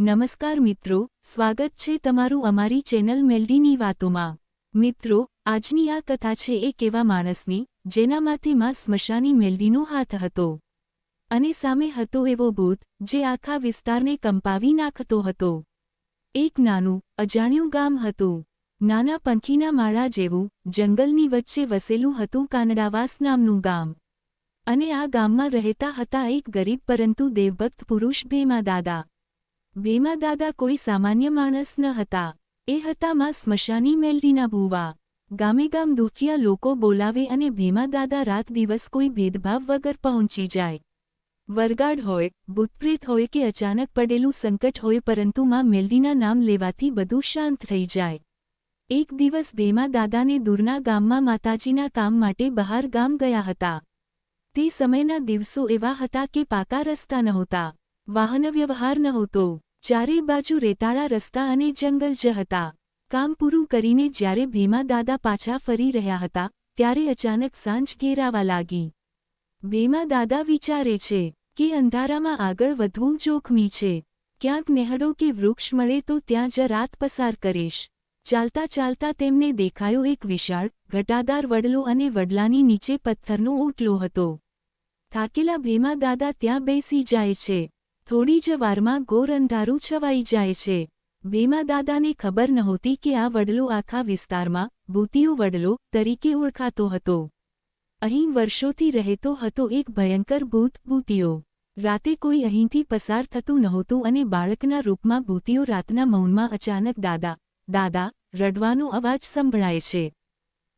નમસ્કાર મિત્રો, સ્વાગત છે તમારું અમારી ચેનલ મેલડીની વાતોમાં. મિત્રો, આજની આ કથા છે એક એવા માણસની, જેના માથે માં સ્મશાની મેલડીનો હાથ હતો. અને સામે હતો એવો ભૂત, જે આખા વિસ્તારને કંપાવી નાખતો હતો. એક નાનું, અજાણ્યું ગામ હતું. નાના પંખીના માળા જેવું, જંગલની વચ્ચે વસેલું હતું કાનડાવાસ નામનું ગામ. અને આ ગામમાં રહેતા હતા એક ગરીબ પરંતુ દેવભક્ત પુરુષ ભેમા દાદા. ભેમા દાદા કોઈ સામાન્ય માણસ ન હતા. એ હતા માં સ્મશાની મેલડીના ભૂવા. ગામે ગામ દુખિયા લોકો બોલાવે અને ભેમા દાદા રાત દિવસ કોઈ ભેદભાવ વગર પહોંચી જાય. વરગાડ હોય, ભૂતપ્રેત હોય કે અચાનક પડેલું સંકટ હોય પરંતુ માં મેલડીના નામ લેવાથી બધું શાંત થઈ જાય. એક દિવસ ભેમા દાદાને દૂરના ગામમાં માતાજીના કામ માટે બહાર ગામ ગયા હતા. તે સમયના દિવસો એવા હતા કે પાકા રસ્તા નહોતા. વાહનવ્યવહાર નહોતો. ચારે બાજુ રેતાળા રસ્તા અને જંગલ જ હતા. કામ પૂરું કરીને જ્યારે ભીમા દાદા પાછા ફરી રહ્યા હતા, ત્યારે અચાનક સાંજ ઘેરાવા લાગી. ભીમા દાદા વિચારે છે કે અંધારામાં આગળ વધવું જોખમી છે. ક્યાંક નેહડો કે વૃક્ષ મળે તો ત્યાં જ રાત પસાર કરીશ. ચાલતા ચાલતા તેમને દેખાયો એક વિશાળ, ઘટાદાર વડલો અને વડલાની નીચે પથ્થરનો ઓટલો હતો. થાકેલા ભીમા દાદા ત્યાં બેસી જાય છે. થોડી જ વારમાં ઘોર અંધારું છવાઈ જાય છે. ભીમા દાદાને ખબર નહોતી કે આ વડલો આખા વિસ્તારમાં ભૂતિયો વડલો તરીકે ઓળખાતો હતો. અહીં વર્ષોથી રહેતો હતો એક ભયંકર ભૂત ભૂતિયો. રાતે કોઈ અહીંથી પસાર થતું નહોતું અને બાળકના રૂપમાં ભૂતિયો રાતના મૌનમાં અચાનક દાદા દાદા, રડવાનો અવાજ સંભળાય છે.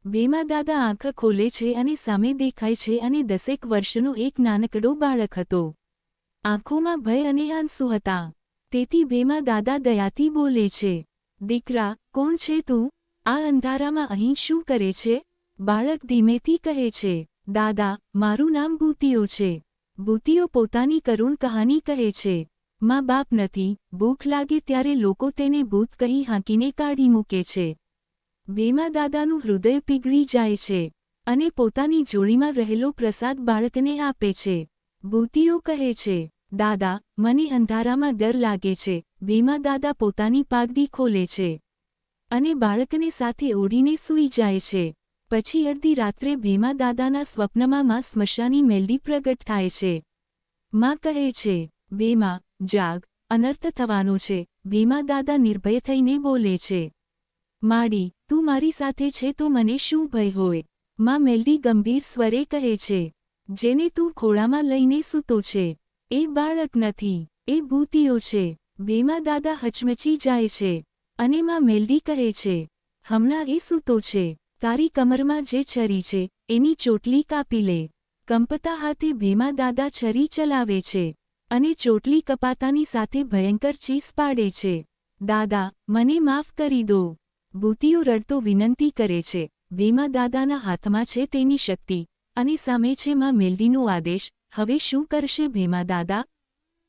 બેમા દાદા આંખ ખોલે છે અને સામે દેખાય છે અને દસેક વર્ષનો એક નાનકડો બાળક હતો. આંખોમાં ભય અને આંસુ હતા. તેથી ભેમા દાદા દયાથી બોલે છે, દીકરા, કોણ છે તું? આ અંધારામાં અહીં શું કરે છે? બાળક ધીમેથી કહે છે, દાદા, મારું નામ ભૂતિયો છે. ભૂતિયો પોતાની કરુણ કહાની કહે છે. મા બાપ નથી, ભૂખ લાગે ત્યારે લોકો તેને ભૂત કહી હાંકીને કાઢી મૂકે છે. ભેમા દાદાનું હૃદય પીગળી જાય છે અને પોતાની જોડીમાં રહેલો પ્રસાદ બાળકને આપે છે. ભૂતિઓ કહે છે દાદા, મને અંધારામાં ડર લાગે છે. ભીમા દાદા પોતાની પાઘડી ખોલે છે અને બાળકને સાથે ઓઢીને સૂઈ જાય છે. પછી અડધી રાત્રે ભીમા દાદાના સ્વપ્નમાં માં સ્મશાની મેલડી પ્રગટ થાય છે. માં કહે છે, ભીમા, જાગ, અનર્થ થવાનો છે. ભીમા દાદા નિર્ભય થઈને બોલે છે, માડી, તું મારી સાથે છે તો મને શું ભય હોય? માં મેલડી ગંભીર સ્વરે કહે છે, જેને તું ખોળામાં લઈને સૂતો છે. એ બાળક નથી, એ ભૂતિઓ છે. બેમાં દાદા હચમચી જાય છે અને માં મેલડી કહે છે, હમણાં એ સૂતો છે. તારી કમરમાં જે છરી છે, એની ચોટલી કાપી લે. કંપતા હાથે ભેમા દાદા છરી ચલાવે છે અને ચોટલી કપાતાની સાથે ભયંકર ચીસ પાડે છે. દાદા, મને માફ કરી દો. ભૂતિઓ રડતો વિનંતી કરે છે. ભેમા દાદાના હાથમાં છે તેની શક્તિ અને સામે છે માં મેલડીનો આદેશ હવે શું કરશે ભેમા દાદા?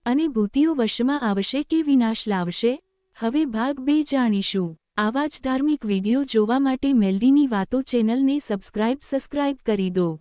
અને ભૂતિઓ વશમાં આવશે કે વિનાશ લાવશે? હવે ભાગ બે જાણીશું. આવા જ ધાર્મિક વીડિયો જોવા માટે મેલડીની વાતો ચેનલને સબસ્ક્રાઇબ સબસ્ક્રાઇબ કરી દો.